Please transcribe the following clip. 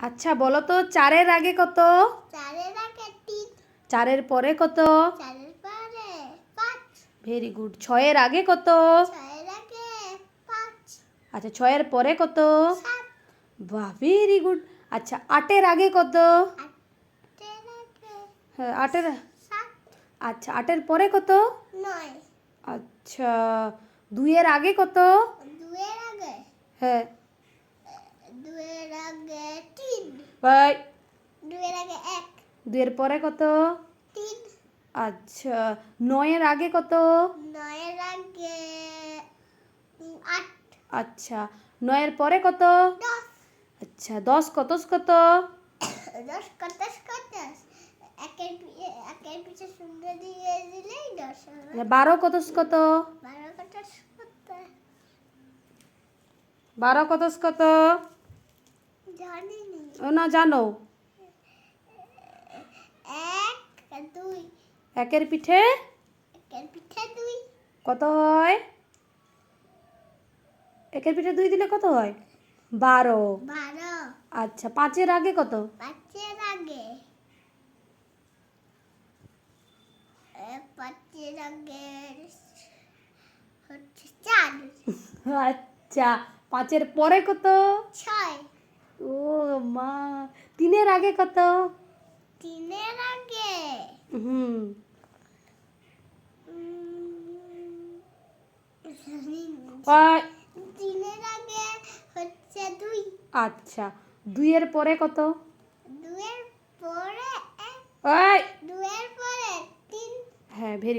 আচ্ছা বলো তো চারের আগে কত? চারের আগে তিন। চারের পরে কত? চারের পরে পাঁচ। ভেরি গুড ছয়ের আগে কত? ছয়ের আগে পাঁচ। আচ্ছা ছয়ের পরে কত? সাত। বাহ ভেরি গুড আচ্ছা আটের আগে কত? আটের আগে হ্যাঁ আটের সাত। আচ্ছা আটের পরে কত? নয়। আচ্ছা দুইয়ের আগে কত? আগে? হ্যাঁ। বাই দুয়ের আগে এক। দুইয়ের পরে কত? তিন। আচ্ছা নয়ের আগে কত? নয়ের আগে আট। আচ্ছা নয়ের পরে কত? দশ। আচ্ছা দশ কত কত? দশ কতাস কতাস একের একের পিছে শূন্য দিয়ে দিলেই দশ বারো কত কত? বারো কতাস কতাস বারো কত কত? ও না জানো। এক দুই। একের পিঠে একের পিঠে দুই। কত হয়? একের পিঠে দুই দিলে কত হয়? বারো। আচ্ছা পাঁচের আগে কত? পাঁচের আগে। পাঁচের আগে হচ্ছে চার। আচ্ছা পাঁচের পরে কত? ছয়। ও মা তিনের আগে কত? তিনের আগে? হুম। তিনের আগে হচ্ছে দুই। আচ্ছা দুইয়ের পরে কত? দুয়ের পরে দুয়ের পরে তিন। হ্যাঁ ভেরি